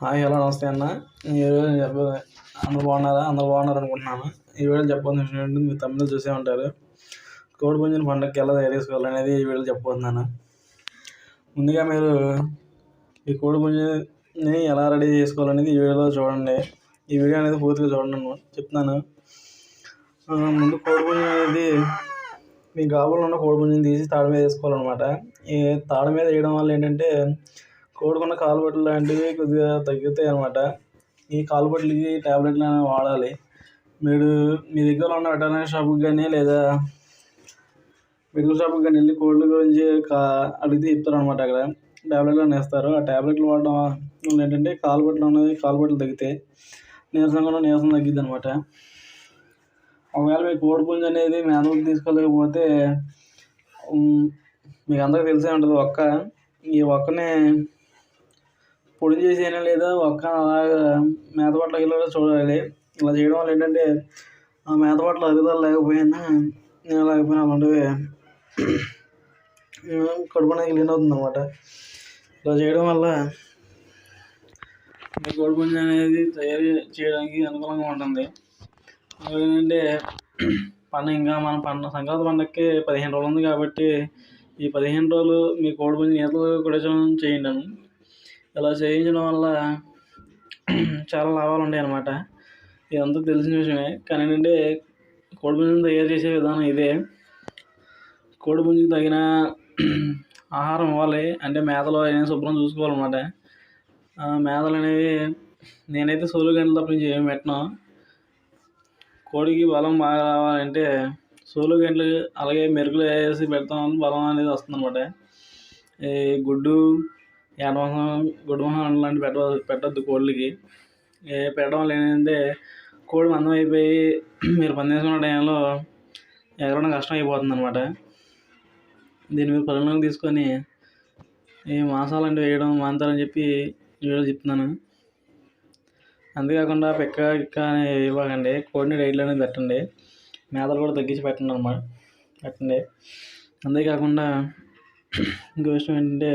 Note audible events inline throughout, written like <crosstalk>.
Hi hello నమస్తే అన్న? ఈరోజు నేను చెప్పబోయే అందరూ బాగున్నారా? అందరూ బాగున్నారు అనుకుంటున్నాను. ఈ వీడియో చెప్పబోతున్న విషయం ఏంటంటే మీరు తమిళ చూసే ఉంటారు. కోడి పుంజుని పండుగకి ఎలా తయారు చేసుకోవాలనేది ఈ వీడియోలో చెప్పబోతున్నాను. ముందుగా మీరు ఈ కోడి పుంజుని ఎలా రెడీ చేసుకోవాలనేది ఈ వీడియోలో చూడండి. ఈ వీడియో అనేది పూర్తిగా చూడండి అన్న. చెప్తున్నాను. ముందు కోడి పుంజు అనేది మీ గాబులో ఉన్న కోడి పుంజుని తీసి తాడు మీద వేసుకోవాలన్నమాట. ఈ తాడు మీద వేయడం వల్ల ఏంటంటే కోడుకున్న కాలుబట్లు లాంటివి కొద్దిగా తగ్గుతాయి అన్నమాట. ఈ కాలుబట్లకి ట్యాబ్లెట్లు అనేవి వాడాలి. మీరు మీ దగ్గర ఉన్న వెటర్నరీ షాప్కి కానీ లేదా మెడికల్ షాప్కి కానీ వెళ్ళి కోళ్ళ గురించి కా అడిగితే చెప్తారు అనమాట అక్కడ. ట్యాబ్లెట్లు అని ఆ టాబ్లెట్లు వాడడం వల్ల ఏంటంటే కాలుబట్లు ఉన్నది కాలుబట్లు తగ్గుతాయి నీరసం కూడా నీరసం తగ్గిద్ది అనమాట ఒకవేళ మీ కోడి పుంజు అనేది మేనలకు తీసుకోలేకపోతే మీకు అందరికీ తెలిసే ఉంటుంది ఒక్క ఈ ఒక్కనే పొడి చేసేయనా లేదా? ఒక్క అలాగా మేత పట్ల ఇలా చూడాలి. ఇలా చేయడం వల్ల ఏంటంటే ఆ మేత అరుగుదల లేకపోయినా నేను లేకపోయినా అలాంటివి <clears throat> కడుపు అనేది క్లీన్ అవుతుంది అనమాట ఇలా చేయడం వల్ల మీ కోడి అనేది తయారు చేయడానికి అనుకూలంగా ఉంటుంది. ఏంటంటే పండుగ ఇంకా మన పండుగ సంక్రాంతి పండగకి పదిహేను రోజులు ఉంది కాబట్టి ఈ పదిహేను రోజులు మీ కోడి పుంజ ఈతలు కూడా చేయండి ఇలా చేయించడం వల్ల చాలా లాభాలు ఉంటాయి అన్నమాట ఇదంతా తెలిసిన విషయమే. కానీ ఏంటంటే కోడిపుంజుని తయారు చేసే విధానం ఇదే. కోడిపుంజుకి తగిన ఆహారం ఇవ్వాలి. అంటే మేతలు అనేవి శుభ్రం చూసుకోవాలన్నమాట. మేతలు అనేవి నేనైతే సోలు గంటల తప్ప నుంచి ఏమి పెట్టను. కోడికి బలం బాగా రావాలంటే సోలు గంటలు అలాగే మెరుకులు వేసి పెడతాం వల్ల బలం అనేది వస్తుంది అనమాట ఈ గుడ్డు ఏడమాసం గుడ్డు లాంటి పెట్ట పెట్టద్దు కోళ్ళకి. ఏ పెట్టడం వల్ల ఏంటంటే కోడి మందం అయిపోయి మీరు పందేసుకున్న టైంలో ఎగరడం కష్టం అయిపోతుంది అనమాట దీని మీద పరిగణలోకి తీసుకొని ఈ మాంసాలు అంటే వేయడం మాంతారని చెప్పి వీడియో చెప్తున్నాను. అంతేకాకుండా పిక్క ఇక్క అని ఇవ్వకండి. కోడిని డైట్లు అనేది పెట్టండి. మేతలు కూడా తగ్గించి పెట్టండి అనమాట పెట్టండి. అంతేకాకుండా ఇంకో విషయం ఏంటంటే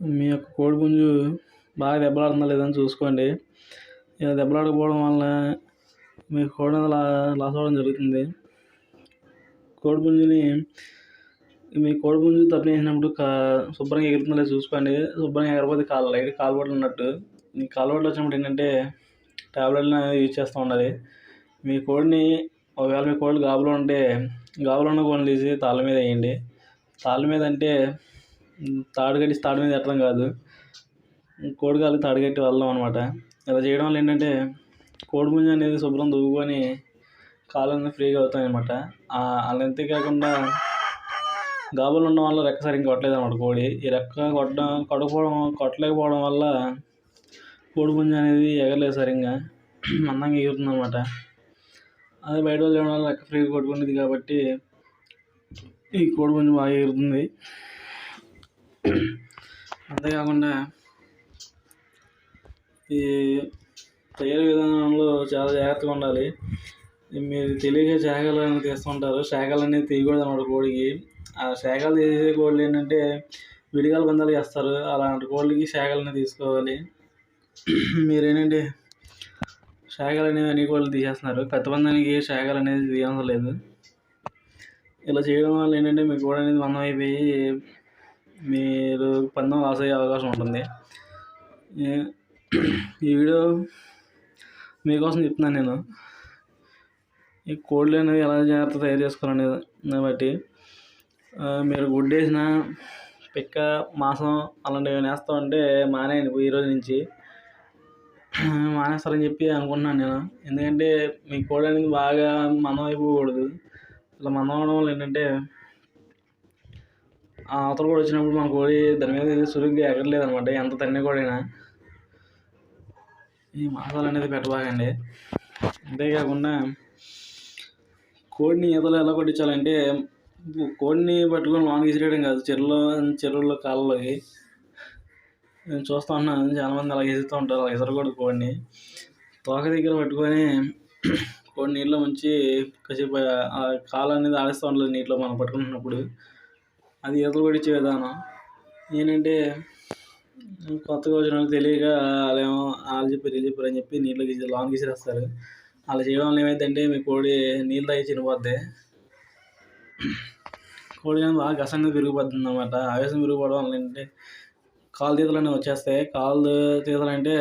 మీ యొక్క కోడి పుంజు బాగా దెబ్బలాడుతుందా లేదని చూసుకోండి. ఇలా దెబ్బలాడకపోవడం వల్ల మీ కోడి మీద లా లాస్ అవ్వడం జరుగుతుంది. కోడి పుంజుని మీ కోడి పుంజు తప్పినప్పుడు కా శుభ్రంగా ఎగురుతుందా లేదో చూసుకోండి. శుభ్రంగా ఎగరపోతే కాలు లైట్ కాలుబట్లు ఉన్నట్టు. ఈ కాలుబట్లు వచ్చినప్పుడు ఏంటంటే టాబ్లెట్లను యూజ్ చేస్తూ ఉండాలి. మీ కోడిని ఒకవేళ మీ కోళ్ళు గాబులో ఉంటే గాబులో ఉన్న కోడిని తీసి తాళ్ళ మీద వేయండి. తాళ్ళ మీద అంటే తాడు కట్టి తాడు మీద ఎట్టడం కాదు. కోడి కాలు తాడు కట్టి వెళ్ళడం అనమాట ఇలా చేయడం వల్ల ఏంటంటే కోడి పుంజు అనేది శుభ్రం దువ్వుకొని కాలు అనేది ఫ్రీగా అవుతాయి అనమాట అలా అంతేకాకుండా గాబులు ఉండడం వల్ల రెక్క సరిగ్గా కొట్టలేదు అనమాట కోడి. ఈ రెక్క కొట్టడం కొట్టకపోవడం కొట్టలేకపోవడం వల్ల కోడి పుంజు అనేది ఎగరలేదు సరిగ్గా. మందంగా ఎగురుతుంది అనమాట అదే బయట వాళ్ళు చేయడం వల్ల రెక్క ఫ్రీగా కొట్టుకునేది కాబట్టి ఈ కోడి పుంజు బాగా ఎగురుతుంది. అంతేకాకుండా ఈ తయారీ విధానంలో చాలా జాగ్రత్తగా ఉండాలి. మీరు తెలియక శాఖలు అనేది తీస్తుంటారు. శాఖలు అనేది తీయకూడదు అన్నమాట కోడికి. ఆ శాఖలు తీసే కోళ్ళు ఏంటంటే విడిగాల బంధాలు చేస్తారు. అలాంటి కోళ్ళకి శాఖలని తీసుకోవాలి. మీరేంటంటే శాఖలు అనేవి అన్ని కోళ్ళు తీసేస్తున్నారు. పెద్ద బంధానికి శాఖలు అనేది తీయడం లేదు. ఇలా చేయడం వల్ల ఏంటంటే మీ కోడి అనేది మందం అయిపోయి మీరు పందెం లాస్ అయ్యే అవకాశం ఉంటుంది. ఈ- వీడియో మీకోసం చెప్తున్నాను నేను. ఈ కోళ్ళు అనేవి ఎలా జాగ్రత్త తయారు చేసుకోవాలనేది బట్టి మీరు గుడ్డేసిన పిక్క మాంసం అలాంటివి ఏమైనా అంటే ఉంటే మానేయండి. ఈ రోజు నుంచి మానేస్తారని చెప్పి అనుకుంటున్నాను నేను. ఎందుకంటే మీ కోడి అనేది బాగా మనం అయిపోకూడదు ఇలా మనం అవడం వల్ల ఏంటంటే అవతల కూడా వచ్చినప్పుడు మన కోడి దాని మీద ఏది సులుగ్గా ఎగరలేదు అనమాట ఎంత తన్ని కూడా ఈ మాంసాలు అనేది పెట్టబాకండి. అంతేకాకుండా కోడిని ఈతలు ఎలా కొట్టించాలంటే కోడిని పట్టుకొని లోనికి విసిరేయడం కాదు చెరువులో చెరువుల్లో కాళ్ళలోకి. నేను చూస్తూ ఉన్నాను చాలామంది అలా ఎదుగుతూ ఉంటారు అలా విసరకూడదు కోడిని. తోక దగ్గర పట్టుకొని కోడి నీళ్ళలో ఉంచి కాసేపు ఆ కాలు అనేది ఆడిస్తూ ఉంటుంది నీటిలో మనం పట్టుకుంటున్నప్పుడు. అది ఈతలు కొట్టించే విధానం. ఏంటంటే కొత్తగా వచ్చిన వాళ్ళకి తెలియక వాళ్ళేమో వాళ్ళు చెప్పారు వీళ్ళు చెప్పారు అని చెప్పి నీళ్ళు గీసి లాంగ్ గీసిరేస్తారు అలా చేయడం వల్ల ఏమైందంటే మీ కోడి నీళ్ళు తాగి చనిపోద్ది. కోడి కానీ బాగా గసంగా పెరిగిపోతుంది అనమాట ఆవేశం పెరిగిపోవడం వల్ల ఏంటంటే కాలు తీతలు అనేవి వచ్చేస్తాయి. కాలు తీతలు అంటే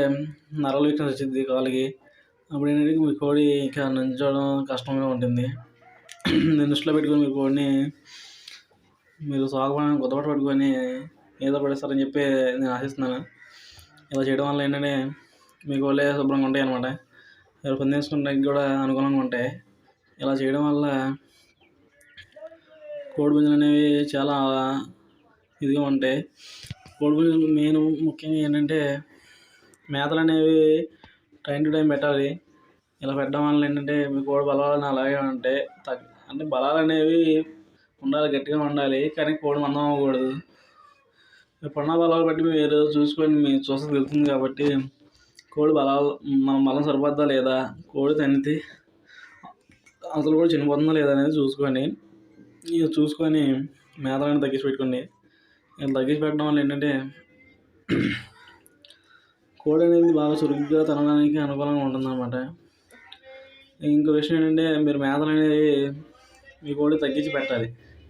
నరాల వీక్నెస్ వచ్చింది కాలుకి. అప్పుడు ఏంటంటే మీ కోడి ఇంకా నంచోవడం కష్టంగా ఉంటుంది. నేను దృష్టిలో పెట్టుకుని మీ కోడిని మీరు సాగుపడడానికి గుద్దపట్టు పట్టుకొని ఏదో పడేస్తారని చెప్పి నేను ఆశిస్తున్నాను. ఇలా చేయడం వల్ల ఏంటంటే మీకు వాళ్ళే శుభ్రంగా ఉంటాయి అనమాట మీరు పందేసుకోవడానికి కూడా అనుకూలంగా ఉంటాయి. ఇలా చేయడం వల్ల కోడి పుంజులు అనేవి చాలా ఇదిగా ఉంటాయి. కోడి పుంజులు మెయిన్ ముఖ్యంగా ఏంటంటే మేతలు అనేవి టైం టు టైం పెట్టాలి. ఇలా పెట్టడం వల్ల ఏంటంటే మీ కోడి బలాలు అలాగే ఉంటాయి. తగ్గ అంటే బలాలు అనేవి ఉండాలి గట్టిగా ఉండాలి కానీ కోడి మందం అవ్వకూడదు. పడిన బలాలు బట్టి మీరు చూసుకొని మీరు చూస్తే తెలుస్తుంది కాబట్టి కోడి బలాలు మన బలం సరిపోద్దా లేదా? కోడి తనితే అసలు కూడా చనిపోతుందా లేదా అనేది చూసుకొని ఇక చూసుకొని మేతలను తగ్గించి పెట్టుకోండి. ఇలా తగ్గించి పెట్టడం వల్ల ఏంటంటే కోడి అనేది బాగా చురుగ్గా తినడానికి అనుకూలంగా ఉంటుంది అనమాట ఇంకో విషయం ఏంటంటే మీరు మేతలు అనేది మీ కోడి తగ్గించి పెట్టాలి.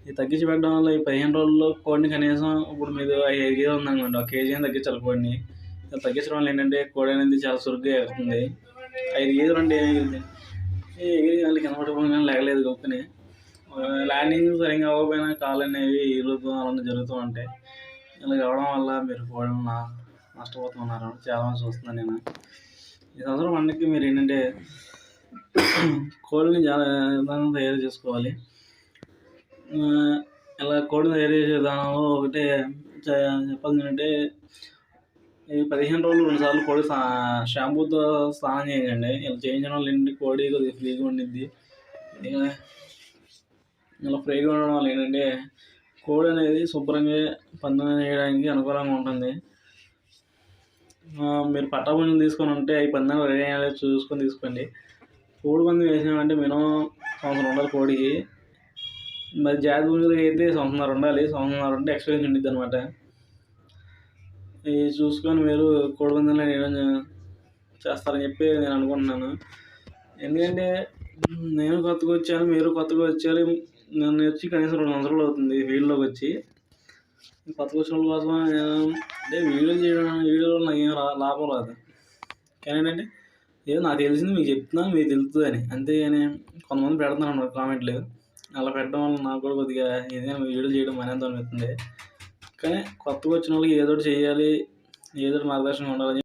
ఈ తగ్గించి పెట్టడం వల్ల ఈ పదిహేను రోజుల్లో కోడిని కనీసం ఇప్పుడు మీరు ఐదు కేజీ ఉందనుకోండి ఒక కేజీ అని తగ్గించాలి కోడిని. తగ్గించడం వల్ల ఏంటంటే కోడి అనేది చాలా చురుగ్గా ఎగురుతుంది. ఐదు కేజీలు అంటే ఏమైంది ఎగిరి వాళ్ళు కింద లేగలేదు గొప్పని. ల్యాండింగ్ సరిగ్గా అవ్వకపోయినా కాలు అనేవి ఇరుగుతూ అలాంటి జరుగుతూ ఉంటాయి. ఇలా కావడం వల్ల మీరు కోడిని నష్టపోతున్నారు చాలామంది చూస్తున్నాను నేను. ఈ సంవత్సరం పండుగకి మీరు ఏంటంటే కోళ్ళని చాలా విధానం తయారు చేసుకోవాలి. ఇలా కోడిని తయారు చేసే విధానంలో ఒకటి చ- ఏంటంటే ఈ పదిహేను రోజులు రెండు సార్లు కోడి షాంపూతో స్నానం చేయండి. ఇలా చేయించడం వల్ల ఏంటి కోడి కొద్దిగా ఫ్రీగా ఉండిద్ది. ఇలా ఫ్రీగా ఉండడం వల్ల ఏంటంటే కోడి అనేది శుభ్రంగా పందెం చేయడానికి అనుకూలంగా ఉంటుంది. మీరు పట్టా పుంజులు తీసుకొని ఉంటే అవి పందెం రెడీ అయ్యేలా చూసుకొని తీసుకోండి. కోడి పందెం వేసినామంటే మినిమం సంవత్సరం ఉండాలి కోడికి. మరి జాతి పుంజులకి అయితే సంవత్సరం ఉండాలి. సంవత్సరం ఉంటే ఎక్స్పీరియన్స్ ఉండిద్ది అనమాట ఇది చూసుకొని మీరు కోడి వేయడం చేస్తారని చెప్పి నేను అనుకుంటున్నాను. ఎందుకంటే నేను కొత్తగా వచ్చాను మీరు కొత్తగా వచ్చారు. నన్ను వచ్చి కనీసం రెండు సంవత్సరాలు అవుతుంది ఫీల్డ్లోకి వచ్చి. కొత్తగా వచ్చిన వాళ్ళ కోసం నేను? అంటే వీడియో చేయడం వీడియోలో నాకు ఏం రా లాభం రాదు. కానీ ఏంటంటే ఏదో నాకు తెలిసింది మీకు చెప్తున్నాను మీకు తెలుస్తుందని అంతేగాని కొంతమంది పెడతాను కామెంట్ కామెంట్లు అలా పెట్టడం వల్ల నాకు కూడా కొద్దిగా ఏదైనా వీడియో చేయడం మనంత అనిపిస్తుంది కానీ కొత్తగా వచ్చిన వాళ్ళకి ఏదో ఒకటి చేయాలి ఏదో మార్గదర్శనం ఉండాలని